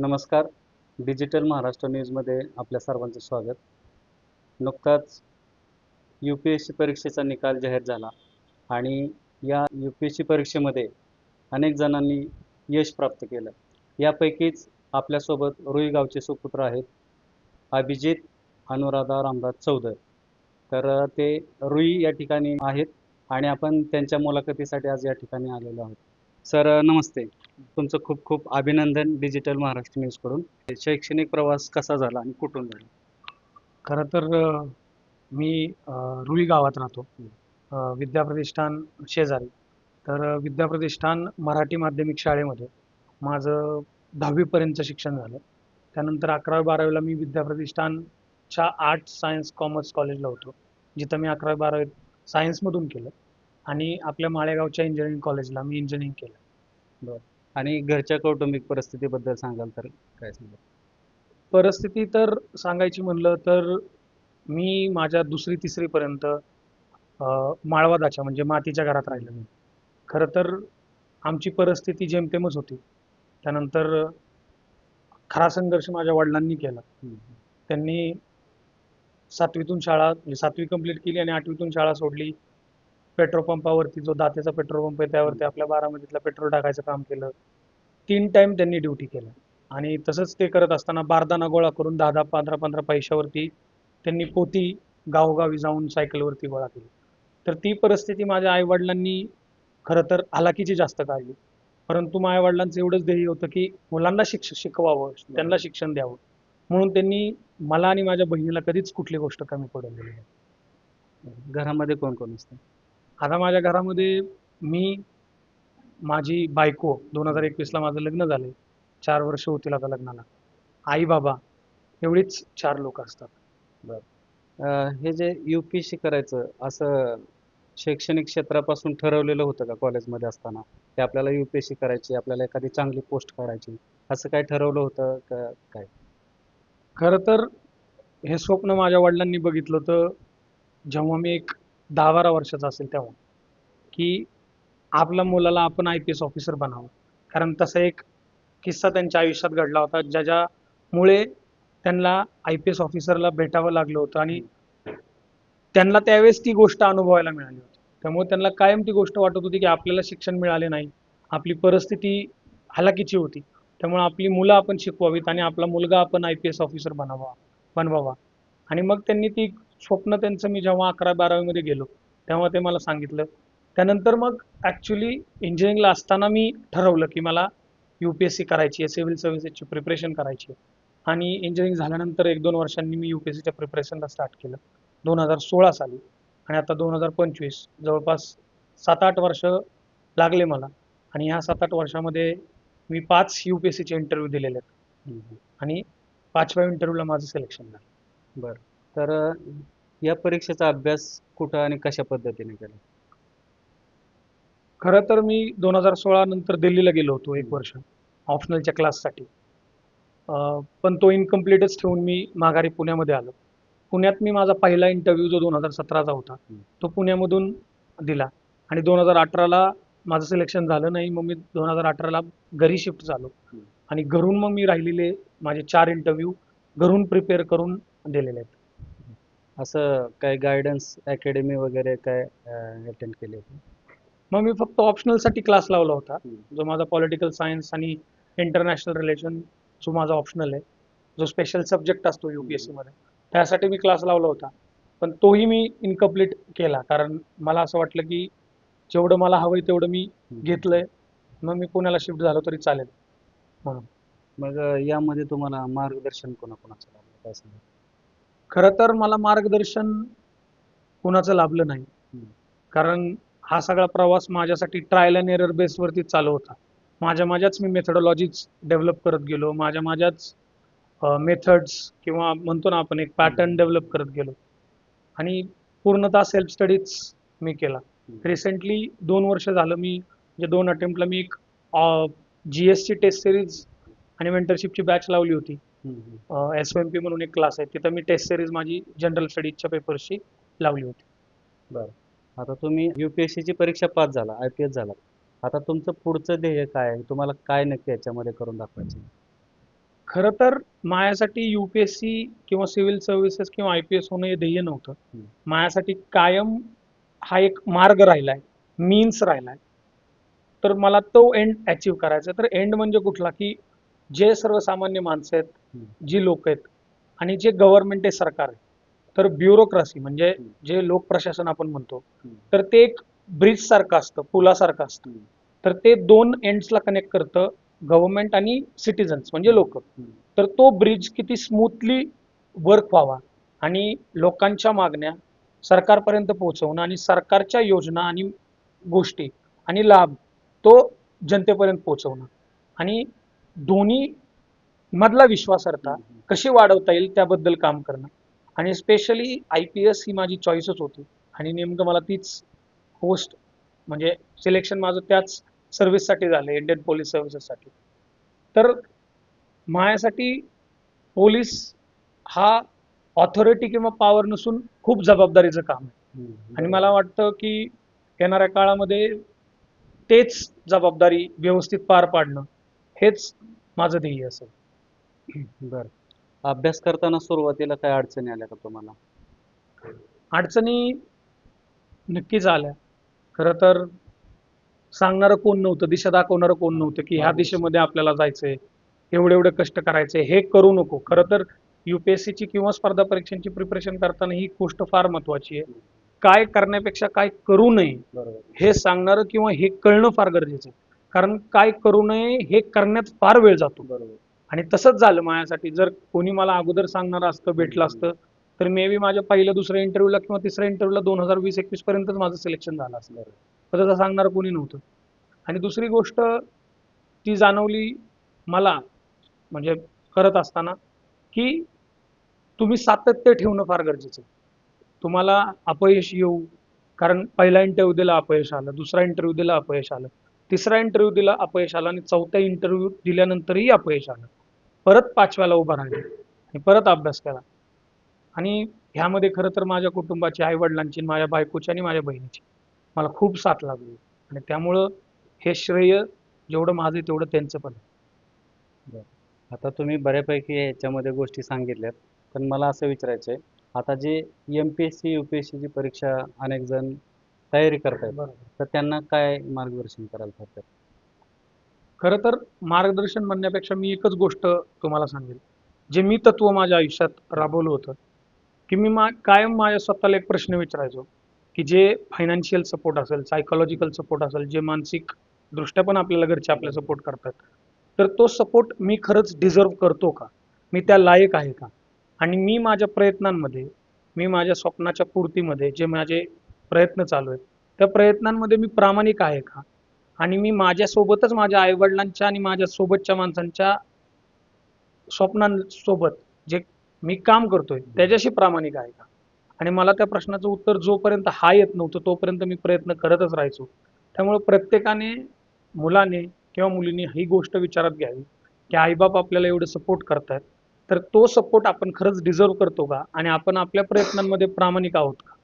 नमस्कार. डिजिटल महाराष्ट्र न्यूजमध्ये आपल्या सर्वांचं स्वागत. नुकताच यू पी एस सी परीक्षेचा निकाल जाहीर झाला आणि या यू पी एस सी परीक्षेमध्ये अनेक जणांनी यश प्राप्त केलं. यापैकीच आपल्यासोबत रुई गावचे सुपुत्र आहेत अभिजित अनुराधा रामदास चौधर. तर ते रुई या ठिकाणी आहेत आणि आपण त्यांच्या मुलाखतीसाठी आज या ठिकाणी आलेलो आहोत. सर नमस्ते. तुमचं खूप खूप अभिनंदन डिजिटल महाराष्ट्र न्यूजकडून शैक्षणिक प्रवास कसा झाला आणि कुठून झाला? खरं तर अ, मी अ, रुई गावात राहतो. अ, विद्याप्रतिष्ठान शेजारी. तर अ, विद्याप्रतिष्ठान मराठी माध्यमिक शाळेमध्ये माझं दहावीपर्यंतचं शिक्षण झालं. त्यानंतर अकरावी बारावीला मी विद्याप्रतिष्ठानच्या आर्ट्स सायन्स कॉमर्स कॉलेजला होतो. जिथं मी अकरावी बारावी सायन्समधून केलं आणि आपल्या माळेगावच्या इंजिनिअरिंग कॉलेजला मी इंजिनिअरिंग केलं. आणि घरच्या कौटुंबिक परिस्थितीबद्दल सांगाल तर काय सांगाल? परिस्थिती तर सांगायची म्हणलं तर मी माझ्या दुसरी तिसरीपर्यंत माळवादाच्या म्हणजे मातीच्या घरात राहिलो मी. खरं तर आमची परिस्थिती जेमतेमच होती. त्यानंतर खरा संघर्ष माझ्या वडिलांनी केला. त्यांनी सातवीतून शाळा म्हणजे सातवी कंप्लीट केली आणि आठवीतून शाळा सोडली. पेट्रोल पंपावरती जो दातेचा पेट्रोल पंप आहे त्यावरती आपल्या बारामतीतला पेट्रोल टाकायचं काम केलं. तीन टाइम त्यांनी ड्युटी केलं. आणि तसंच ते करत असताना बारदाना गोळा करून दहा दहा पंधरा पंधरा पैशावरती त्यांनी पोती गावोगावी जाऊन सायकलवरती गोळा केली. तर ती परिस्थिती माझ्या आईवडिलांनी खरं तर हालाकीची जास्त काढली परंतु माझ्या वडिलांचं एवढंच ध्येय होतं की मुलांना शिक्ष शिकवावं त्यांना शिक्षण द्यावं. म्हणून त्यांनी मला आणि माझ्या बहिणीला कधीच कुठली गोष्ट कमी पडून दिली नाही. घरामध्ये कोण कोण असतं? आता माझ्या घरामध्ये मी माझी बायको दोन हजार एकवीसला माझं लग्न झालंय चार वर्ष होतील आता लग्नाला. आई बाबा एवढीच चार लोक असतात. अ, हे जे यू पी सी करायचं असं शैक्षणिक क्षेत्रापासून ठरवलेलं होतं का कॉलेजमध्ये असताना? की आपल्याला यू पी एस सी करायची आपल्याला एखादी चांगली पोस्ट काढायची असं काय ठरवलं होतं का काय? खरं तर हे स्वप्न माझ्या वडिलांनी बघितलं होतं जेव्हा मी एक दहा बारा वर्षाचा असेल तेव्हा की आपल्या मुलाला आपण आय पी एस ऑफिसर बनावं. कारण तसा एक किस्सा त्यांच्या आयुष्यात घडला होता ज्याच्यामुळे त्यांना आय पी एस ऑफिसरला भेटावं लागलं होतं आणि त्यांना त्यावेळेस ती गोष्ट अनुभवायला मिळाली होती. त्यामुळे त्यांना कायम ती गोष्ट वाटत होती की आपल्याला शिक्षण मिळाले नाही आपली परिस्थिती हलाखीची होती. त्यामुळे आपली मुलं आपण शिकवावीत आणि आपला मुलगा आपण आय पी एस ऑफिसर बनावा बनवावा. आणि मग त्यांनी ती स्वप्न त्यांचं मी जेव्हा अकरा बारावीमध्ये गेलो तेव्हा ते मला सांगितलं त्यानंतर मग ॲक्च्युली इंजिनिअरिंगला असताना मी ठरवलं की मला यू पी एस सी करायची आहे सिव्हिल सर्व्हिसेसची प्रिपरेशन करायची आहे. आणि इंजिनिअरिंग झाल्यानंतर एक दोन वर्षांनी मी यू पी एस सीच्या प्रिपरेशनला स्टार्ट केलं. दोन हजार सोळा साली. आणि आता दोन हजार पंचवीस जवळपास सात आठ वर्ष लागले मला. आणि ह्या सात आठ वर्षामध्ये मी पाच यू पी एस सीचे इंटरव्ह्यू दिलेले आहेत. आणि पाचव्या इंटरव्ह्यूला माझं सिलेक्शन झालं. बरं. तर या परीक्षेचा अभ्यास कुठं आणि कशा पद्धतीने केला? खरं तर मी दोन हजार सोळा नंतर दिल्लीला गेलो होतो एक वर्ष ऑप्शनलच्या क्लाससाठी पण तो इनकम्प्लीटच ठेवून मी माघारी पुण्यामध्ये आलो. पुण्यात मी माझा पहिला इंटरव्ह्यू जो दोन हजार सतराचा होता तो पुण्यामधून दिला. आणि दोन हजार अठराला माझं सिलेक्शन झालं नाही मग मी दोन हजार अठराला घरी शिफ्ट झालो. आणि घरून मग मी राहिलेले माझे चार इंटरव्ह्यू घरून प्रिपेअर करून दिलेले आहेत. असं काय गायडन्स अकॅडमी वगैरे काय अटेंड केले होते मग मी फक्त ऑप्शनलसाठी क्लास लावला होता. जो माझा पॉलिटिकल सायन्स आणि इंटरनॅशनल रिलेशन जो माझा ऑप्शनल आहे. जो स्पेशल सब्जेक्ट असतो यू पी एस सीमध्ये त्यासाठी मी क्लास लावला होता. पण तोही मी इनकम्प्लीट केला. कारण मला असं वाटलं की जेवढं मला हवंय तेवढं मी घेतलंय. मग मी पुण्याला शिफ्ट झालो तरी चालेल. म्हणून. मग यामध्ये तुम्हाला मार्गदर्शन कोणाकोणाचं लाभलं काय सांगा खरं तर मला मार्गदर्शन कुणाचं लाभलं नाही. कारण हा सगळा प्रवास माझ्यासाठी ट्रायल अँड एरर बेसवरती चालू होता. माझ्या माझ्याच मी मेथडॉलॉजीज डेव्हलप करत गेलो. माझ्या माझ्याच मेथड्स किंवा म्हणतो ना आपण एक पॅटर्न डेव्हलप करत गेलो. आणि पूर्णतः सेल्फ स्टडीज मी केला. रिसेंटली दोन वर्ष झालं मी म्हणजे दोन अटेम्प्टला मी एक जी एस ची टेस्ट सिरीज आणि मेंटरशिपची बॅच लावली होती. एस एम पी म्हणून एक क्लास आहे. तिथं मी टेस्ट सिरीज माझी जनरल स्टडीजच्या पेपरची लावली होती. बरं. आता तुम्ही यू पी एस सीची परीक्षा पास झाला आय पी एस झाला. आता तुमचं पुढचं ध्येय काय आहे? तुम्हाला काय नक्की याच्यामध्ये करून दाखवायचं खरं तर माझ्यासाठी युपीएससी किंवा सिव्हिल सर्व्हिसेस किंवा आय पी एस होणं हे ध्येय नव्हतं. माझ्यासाठी कायम हा एक मार्ग राहिलाय मीन्स राहिलाय तर मला तो एंड अचीव करायचा तर एंड म्हणजे कुठला? की जे सर्वसामान्य माणसं आहेत. जी लोक आहेत आणि जे गव्हर्नमेंट आहे सरकार आहे. तर ब्युरोक्रासी म्हणजे. जे लोक प्रशासन आपण म्हणतो. तर ते एक ब्रिज सारखं असतं पुलासारखं असतं. तर ते दोन एंड्सला कनेक्ट करतं गव्हर्नमेंट आणि सिटीजन्स म्हणजे लोक. तर तो ब्रिज किती स्मूथली वर्क व्हावा आणि लोकांच्या मागण्या सरकारपर्यंत पोहोचवणं आणि सरकारच्या योजना आणि गोष्टी आणि लाभ तो जनतेपर्यंत पोहोचवणं आणि दोन्ही मधला विश्वासार्हता कशी वाढवता येईल त्याबद्दल काम करणं आणि स्पेशली आय पी एस ही माझी चॉईसच होती. आणि नेमकं मला तीच पोस्ट म्हणजे सिलेक्शन माझं त्याच सर्व्हिससाठी झालं इंडियन पोलीस सर्व्हिसेससाठी तर माझ्यासाठी पोलीस हा ऑथॉरिटी किंवा पॉवर नसून खूप जबाबदारीचं काम आहे. आणि मला वाटतं की येणाऱ्या काळामध्ये तेच जबाबदारी व्यवस्थित पार पाडणं हेच माझं ध्येय असेल. बरं. अभ्यास करताना सुरुवातीला काय अडचणी आल्या का तुम्हाला? अडचणी नक्कीच आल्या खरं तर सांगणारं कोण नव्हतं दिशा दाखवणारं कोण नव्हतं की ह्या दिशेमध्ये आपल्याला जायचंय एवढे एवढे कष्ट करायचे हे करू नको. खरं तर युपीएससीची किंवा स्पर्धा परीक्षांची प्रिपरेशन करताना ही गोष्ट फार महत्वाची आहे. काय करण्यापेक्षा काय करू नये हे सांगणारं किंवा हे कळणं फार गरजेचं आहे. कारण काय करू नये हे करण्यात फार वेळ जातो. बरोबर. आणि तसंच झालं माझ्यासाठी. जर कोणी मला अगोदर सांगणार असतं भेटलं असतं तर मे बी माझ्या पहिल्या दुसऱ्या इंटरव्ह्यूला किंवा तिसऱ्या इंटरव्ह्यूला दोन हजार वीस एकवीस पर्यंतच माझं सिलेक्शन झालं बरोबर. पण तसं सांगणारं कोणी नव्हतं. आणि दुसरी गोष्ट ती जाणवली मला म्हणजे करत असताना की तुम्ही सातत्य ठेवणं फार गरजेचं आहे. तुम्हाला अपयश येऊ कारण पहिला इंटरव्ह्यू दिला अपयश आलं. दुसरा इंटरव्ह्यू दिला अपयश आलं. तिसरा इंटरव्ह्यू दिला अपयश आलं. आणि चौथ्या इंटरव्ह्यू दिल्यानंतरही अपयश आलं. परत पाचव्याला उभा राहिले आणि परत अभ्यास केला आणि ह्यामध्ये खरं तर माझ्या कुटुंबाची आई वडिलांची माझ्या बायकोची आणि माझ्या बहिणीची मला खूप साथ लागली. आणि त्यामुळं हे श्रेय जेवढं माझं तेवढं त्यांचं पण आहे. आता तुम्ही बऱ्यापैकी याच्यामध्ये गोष्टी सांगितल्यात पण मला असं विचारायचं आहे आता जे M P S C U P S सीची परीक्षा अनेक जण तयारी करतायत तर त्यांना काय मार्गदर्शन करायला हरकत खरं तर मार्गदर्शन म्हणण्यापेक्षा मी एकच गोष्ट तुम्हाला सांगेल. जे मी तत्व माझ्या आयुष्यात राबवलं होतं की मी मा कायम माझ्या स्वतःला एक प्रश्न विचारायचो की जे फायनान्शियल सपोर्ट असेल सायकोलॉजिकल सपोर्ट असेल जे मानसिक दृष्ट्या पण आपल्याला घरचे आपल्या सपोर्ट करतात तर तो सपोर्ट मी खरंच डिझर्व करतो का? मी त्या लायक आहे का? आणि मी माझ्या प्रयत्नांमध्ये मी माझ्या स्वप्नाच्या पूर्तीमध्ये जे माझे प्रयत्न चालू आहेत त्या प्रयत्नांमध्ये मी प्रामाणिक आहे का? आणि मी माझ्यासोबतच माझ्या आईवडिलांच्या आणि माझ्या सोबतच्या माणसांच्या स्वप्नांसोबत जे मी काम करतोय त्याच्याशी प्रामाणिक आहे का? आणि मला त्या प्रश्नाचं उत्तर जोपर्यंत हा येत नव्हतं तोपर्यंत मी प्रयत्न करतच राहायचो. त्यामुळे प्रत्येकाने मुलाने किंवा मुलीने ही गोष्ट विचारात घ्यावी की आईबाप आपल्याला एवढं सपोर्ट करतायत तर तो सपोर्ट आपण खरंच डिझर्व करतो का? आणि आपण आपल्या प्रयत्नांमध्ये प्रामाणिक आहोत का?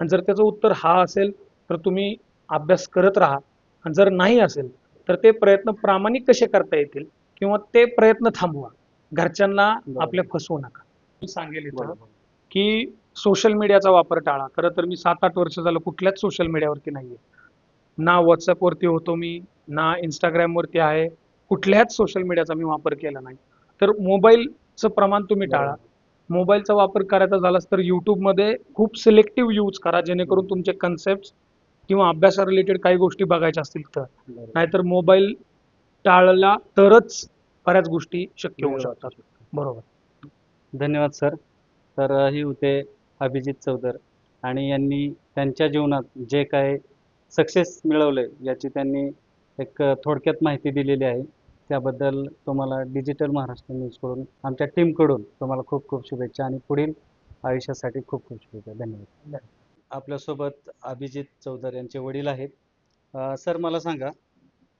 आणि जर त्याचं उत्तर हा असेल तर तुम्ही अभ्यास करत राहा. आणि जर नाही असेल तर ते प्रयत्न प्रामाणिक कसे करता येतील किंवा ते प्रयत्न थांबवा. घरच्यांना. आपल्या फसवू नका. मी सांगेल इथं की सोशल मीडियाचा वापर टाळा. खरं तर मी सात आठ वर्ष झालं कुठल्याच सोशल मीडियावरती नाही आहे ना व्हॉट्सअपवरती होतो मी ना इंस्टाग्रामवरती आहे. कुठल्याच सोशल मीडियाचा मी वापर केला नाही. तर मोबाईलचं प्रमाण तुम्ही टाळा. मोबाईलचा वापर करायचा झालाच तर यूट्यूबमध्ये खूप सिलेक्टिव्ह यूज करा जेणेकरून तुमचे कन्सेप्ट किंवा अभ्यासा रिलेटेड काही गोष्टी बघायच्या असतील तर. नाहीतर मोबाईल टाळला तरच बऱ्याच गोष्टी शक्य होऊ शकतात. बरोबर. धन्यवाद सर. तर हे होते अभिजित चौधर आणि यांनी त्यांच्या जीवनात जे काय सक्सेस मिळवले याची त्यांनी एक थोडक्यात माहिती दिलेली आहे. त्याबद्दल तुम्हाला डिजिटल महाराष्ट्र न्यूजकडून आमच्या टीमकडून तुम्हाला खूप खूप शुभेच्छा आणि पुढील आयुष्यासाठी खूप खूप शुभेच्छा. धन्यवाद. आपल्यासोबत अभिजित चौधर यांचे वडील आहेत. सर मला सांगा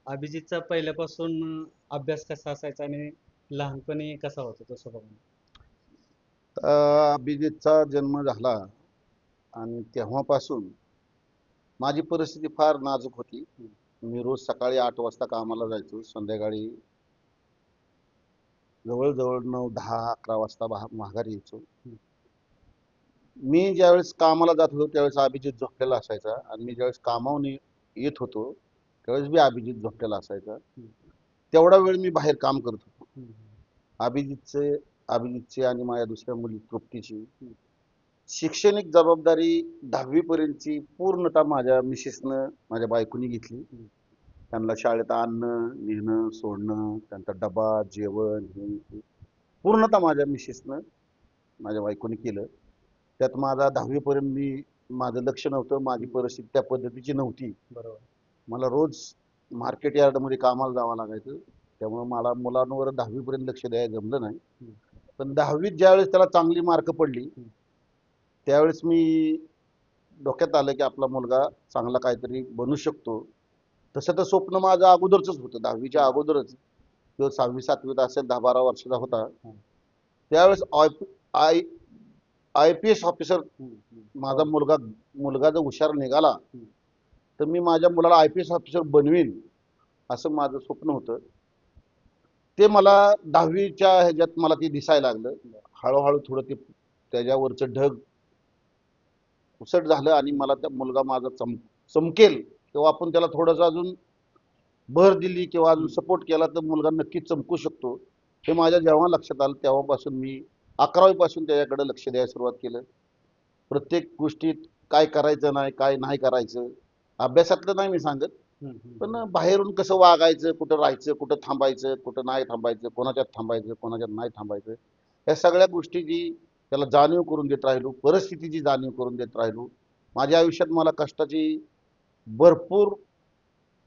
अभिजितचा पहिल्यापासून अभ्यास कसा असायचा आणि लहानपणी कसा होता तो स्वभाव? अभिजितचा जन्म झाला आणि तेव्हापासून माझी परिस्थिती फार नाजूक होती. मी रोज सकाळी आठ वाजता कामाला जायचो. संध्याकाळी जवळजवळ नऊ दहा अकरा वाजता बहा- माघारी यायचो. मी ज्यावेळेस कामाला जात होतो त्यावेळेस अभिजित झोपलेला असायचा. आणि मी ज्यावेळेस कामावून येत होतो त्यावेळेस बी अभिजित झोपलेला असायचा. तेवढा वेळ मी बाहेर काम करत होतो. अभिजितचे अभिजितचे आणि माझ्या दुसऱ्या मुली तृप्तीची शैक्षणिक जबाबदारी दहावीपर्यंतची पूर्णतः माझ्या मिसेसनं माझ्या बायकोनी घेतली. त्यांना शाळेत आणणं नेणं सोडणं त्यांचा डबा जेवण हे पूर्णतः माझ्या मिसेसनं माझ्या बायकोनी केलं. त्यात माझा दहावीपर्यंत मी माझं लक्ष नव्हतं माझी परिस्थिती त्या पद्धतीची नव्हती. बरोबर. मला रोज मार्केट यार्डमध्ये कामाला जावं लागायचं. त्यामुळे मला मुलांवर दहावीपर्यंत लक्ष द्यायला जमलं नाही. पण दहावीत ज्यावेळेस त्याला चांगली मार्क पडली त्यावेळेस मी डोक्यात आलं की आपला मुलगा चांगला काहीतरी बनू शकतो. तसं तर स्वप्न माझं अगोदरच होतं. दहावीच्या अगोदरच. तो सहावी सातवीत असेल दहा बारा वर्षाचा होता. त्यावेळेस I I I P S officer माझा मुलगा मुलगा जर हुशार निघाला तर मी माझ्या मुलाला आय पी एस ऑफिसर बनवीन असं माझं स्वप्न होतं. ते मला दहावीच्या ह्याच्यात मला ते दिसायला लागलं. हळूहळू थोडं ते त्याच्यावरचं ढग उसट झालं आणि मला त्या मुलगा माझा चम चमकेल. किंवा आपण त्याला थोडंसं अजून भर दिली किंवा अजून सपोर्ट केला तर मुलगा नक्कीच चमकू शकतो. हे माझ्या जेव्हा लक्षात आलं तेव्हापासून मी अकरावीपासून त्याच्याकडे लक्ष द्यायला सुरुवात केलं. प्रत्येक गोष्टीत काय करायचं नाही काय नाही करायचं अभ्यासातलं नाही मी सांगत. पण बाहेरून कसं वागायचं कुठं राहायचं कुठं थांबायचं कुठं नाही थांबायचं कोणाच्यात थांबायचं कोणाच्यात नाही थांबायचं या सगळ्या गोष्टीची त्याला जाणीव करून देत राहिलो परिस्थितीची जाणीव करून देत राहिलो माझ्या आयुष्यात मला कष्टाची भरपूर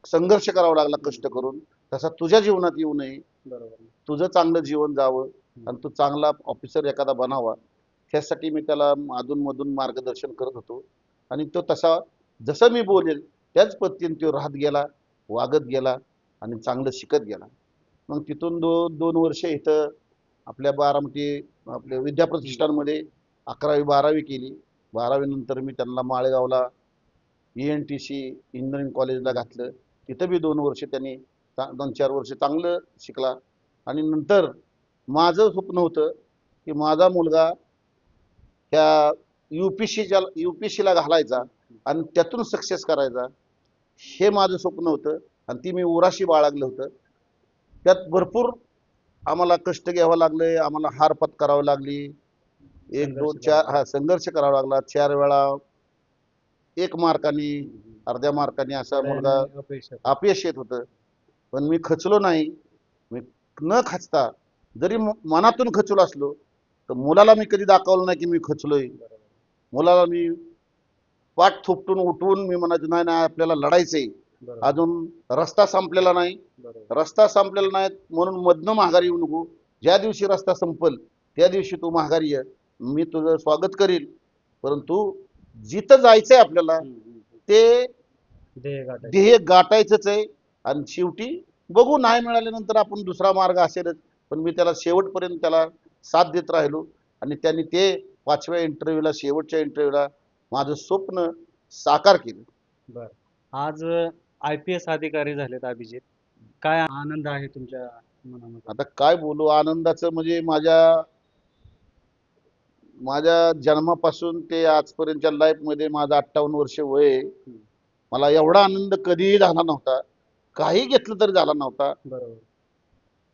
संघर्ष करावा लागला कष्ट करून. तसा तुझ्या जीवनात येऊ नये. बरोबर. तुझं चांगलं जीवन जावं. आणि तो चांगला ऑफिसर एखादा बनावा त्यासाठी मी त्याला अधूनमधून मार्गदर्शन करत होतो. आणि तो तसा जसं मी बोलेल त्याच पद्धतीने तो राहत गेला वागत गेला आणि चांगलं शिकत गेला. मग तिथून दो दोन वर्ष इथं आपल्या बारामती आपल्या विद्याप्रतिष्ठानमध्ये अकरावी बारावी केली. बारावीनंतर मी त्यांना माळेगावला E N T C engineering कॉलेजला घातलं. तिथं बी दोन वर्ष त्यांनी दोन चार वर्ष चांगलं शिकला. आणि नंतर माझं स्वप्न होतं की माझा मुलगा ह्या यू पी सीच्या यू पी सीला घालायचा आणि त्यातून सक्सेस करायचा. हे माझं स्वप्न होतं आणि ती मी उराशी बाळगलं होतं. त्यात भरपूर आम्हाला कष्ट घ्यावं लागले आम्हाला हार पत्करावी लागली. एक दोन चार करावा हा संघर्ष करावा लागला. चार वेळा एक मार्कानी अर्ध्या मार्कानी असा मुलगा अपयश येत होतं. पण मी खचलो नाही. मी न खचता जरी मनातून खचलो असलो तर मुलाला मी कधी दाखवलं नाही की मी खचलोय. मुलाला मी पाठ थोपटून उठवून मी म्हणायचो नाही नाही आपल्याला लढायचंय. अजून रस्ता संपलेला नाही. रस्ता संपलेला नाही म्हणून मधनं माघारी येऊ नको. ज्या दिवशी रस्ता संपल त्या दिवशी तू माघारी ये. मी तुझं स्वागत करील. परंतु जिथं जायचंय आपल्याला ते. ध्येय गाठायचंच आहे. आणि शेवटी बघू नाही मिळाल्यानंतर आपण दुसरा मार्ग असेलच. पण मी त्याला शेवटपर्यंत त्याला साथ देत राहिलो आणि त्यांनी ते पाचव्या इंटरव्ह्यूला शेवटच्या इंटरव्ह्यूला माझं स्वप्न साकार केलं. बर. आज आय पी एस अधिकारी झालेत अभिजित. काय आनंद आहे तुमच्या मनामध्ये? आता काय बोलू आनंदाचं म्हणजे माझ्या माझ्या जन्मापासून ते आजपर्यंतच्या लाईफमध्ये माझं अठ्ठावन्न वर्ष वय आहे. मला एवढा आनंद कधीही झाला नव्हता. काही घेतलं तरी झाला नव्हता. बरोबर.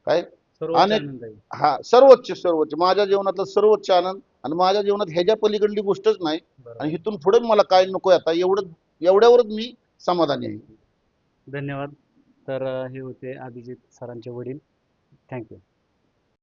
काय? आणि- हा सर्वोच्च सर्वोच्च. माझ्या जीवनातला सर्वोच्च आनंद आणि माझ्या जीवनात ह्याच्या पलीकडली गोष्टच नाही. आणि इथून पुढे मला काय नको आता एवढं एवढ्यावरच मी समाधानी आहे. धन्यवाद. तर हे होते अभिजित सरांचे वडील. थँक्यू